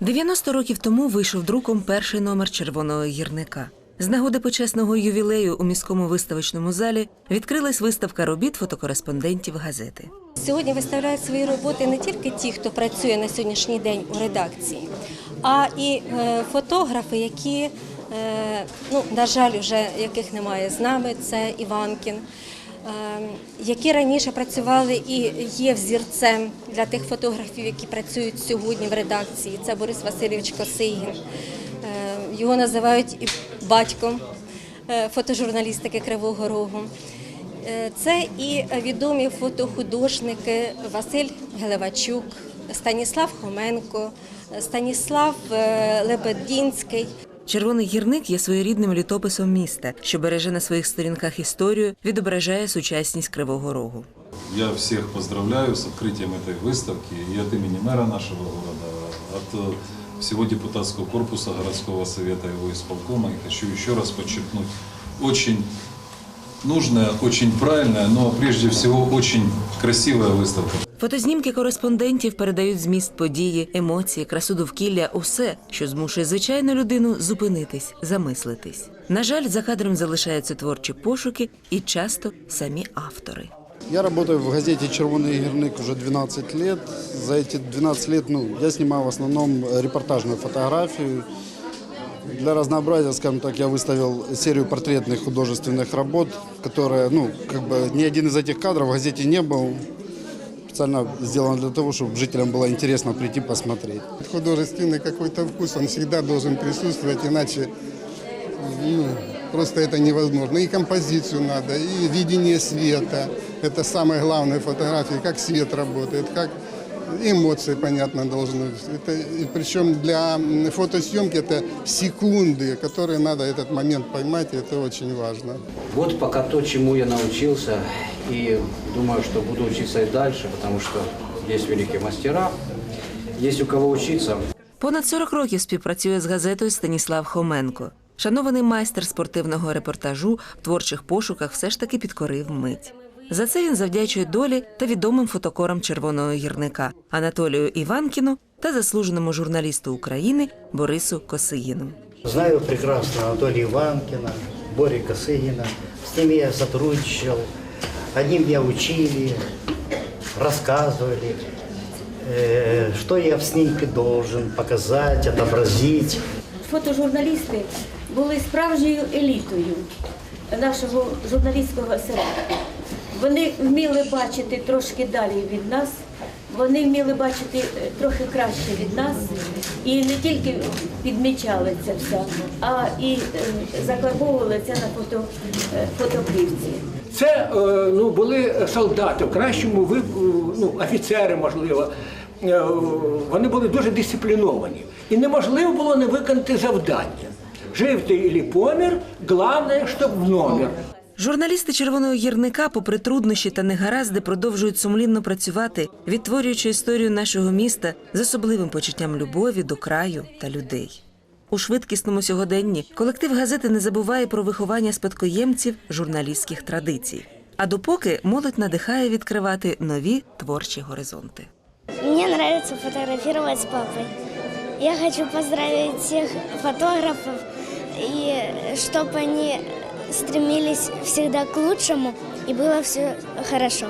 90 років тому вийшов друком перший номер червоного гірника. З нагоди почесного ювілею у міському виставочному залі відкрилась виставка робіт фотокореспондентів газети. Сьогодні виставляють свої роботи не тільки ті, хто працює на сьогоднішній день у редакції, а і е, фотографи, які, е, ну, на жаль, вже яких немає з нами, це Іванкін, які раніше працювали і є взірцем для тих фотографів, які працюють сьогодні в редакції. Це Борис Васильович Косигін. Е, Його називають і батьком е, фотожурналістики Кривого Рогу. Е, Це і відомі фотохудожники Василь Гелевачук, Станіслав Хоменко, Станіслав е, Лебедінський. Червоний гірник є своєрідним літописом міста, що береже на своїх сторінках історію, відображає сучасність Кривого Рогу. Я всех поздравляю с открытием этой выставки и от имени мэра нашего города, от э, всего депутатского корпуса городского совета, его исполкома. И хочу еще раз подчеркнуть, очень нужная, очень правильная, но прежде всего очень красивая выставка. Фотознімки кореспондентів передають зміст події, емоції, красу довкілля, усе, що змушує звичайну людину зупинитись, замислитись. На жаль, за кадром залишаються творчі пошуки і часто самі автори. Я работаю в газете «Червоный герник» уже 12 лет. За эти 12 лет ну, я снимаю в основном репортажную фотографию. Для разнообразия, скажем так, я выставил серию портретных художественных работ, которые, ну, как бы ни один из этих кадров в газете не был. Специально сделано для того, чтобы жителям было интересно прийти посмотреть. художественный какой-то вкус, он всегда должен присутствовать, иначе ну, просто это невозможно. И композицию надо, и видение света. Это самое главное в фотографии, как свет работает, как эмоции, понятно, должны. Это, и причем для м, фотосъемки это секунды, которые надо этот момент поймать, и это очень важно. Вот пока то, чему я научился, и думаю, что буду учиться и дальше, потому что есть великие мастера, есть у кого учиться. Понад 40 років співпрацює з газетою Станіслав Хоменко. Шанований майстер спортивного репортажу в творчих пошуках все ж таки підкорив мить. За це він завдячує долі та відомим фотокорам червоного гірника Анатолію Іванкіну та заслуженому журналісту України Борису Косигіну. Знаю прекрасно Анатолия Иванкина, Бори Косыгина. С ними я сотрудничал. Одним я учили, рассказывали, э, что я в снимке должен показать, отобразить. Фотожурналісти були справжньою елітою нашого журналістського осередку. Вони вміли бачити трошки далі від нас, вони вміли бачити е, трохи краще від нас і не тільки підмічали це все, а і е, закарбовували це на фото, е, фотоплівці. Це ну, були солдати, в кращому ну, офіцери, можливо. Вони були дуже дисципліновані. І неможливо було не виконати завдання. Жив ти і помер, головне, щоб в номер. Журналісти червоного гірника, попри труднощі та негаразди, продовжують сумлінно працювати, відтворюючи історію нашого міста з особливим почуттям любові до краю та людей. У швидкісному сьогоденні колектив газети не забуває про виховання спадкоємців журналістських традицій. А допоки молодь надихає відкривати нові творчі горизонти. Мне нравится фотографировать с папой. Я хочу поздравить всех фотографов и чтобы они стремились всегда к лучшему и было все хорошо.